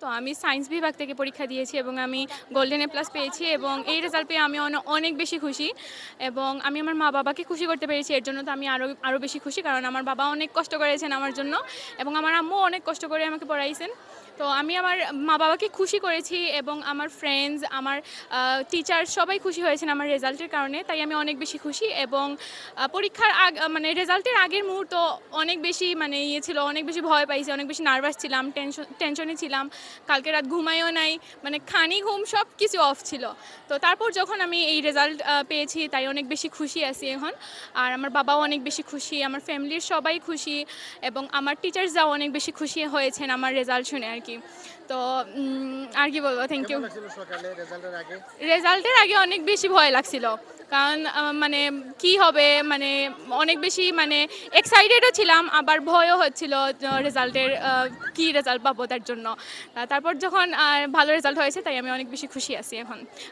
তো আমি সায়েন্স বিভাগ থেকে পরীক্ষা দিয়েছি এবং আমি গোল্ডেন এ প্লাস পেয়েছি এবং এই রেজাল্ট পেয়ে আমি অনেক বেশি খুশি এবং আমি আমার মা বাবাকে খুশি করতে পেরেছি। এর জন্য তো আমি আরও আরও বেশি খুশি কারণ আমার বাবা অনেক কষ্ট করেছেন আমার জন্য এবং আমার আম্মু অনেক কষ্ট করে আমাকে পড়াইছেন। তো আমি আমার মা বাবাকে খুশি করেছি এবং আমার ফ্রেন্ডস আমার টিচার সবাই খুশি হয়েছেন আমার রেজাল্টের কারণে, তাই আমি অনেক বেশি খুশি এবং পরীক্ষার আগ মানে রেজাল্টের আগের মুহূর্ত অনেক বেশি মানে ইয়ে ছিল, অনেক বেশি ভয় পাইছি, অনেক বেশি নার্ভাস ছিলাম টেনশন টেনশনে ছিলাম। কালকে রাত ঘুমাইও নাই মানে খানি ঘুম সব কিছু অফ ছিল। তো তারপর যখন আমি এই রেজাল্ট পেয়েছি তাই অনেক বেশি খুশি আছি এখন। আর আমার বাবাও অনেক বেশি খুশি আমার ফ্যামিলির সবাই খুশি এবং আমার টিচার্সরাও অনেক বেশি খুশি হয়েছেন আমার রেজাল্ট শুনে আর কি। তো আর কি বলব থ্যাংক ইউ রেজাল্টের আগে অনেক বেশি ভয় লাগছিল। কারণ মানে কি হবে মানে অনেক বেশি মানে এক্সাইটেডও ছিলাম, আবার ভয়ও হচ্ছিল রেজাল্টের কি রেজাল্ট পাবো তার জন্য। তারপর যখন ভালো রেজাল্ট হয়েছে, তাই আমি অনেক বেশি খুশি আছি এখন।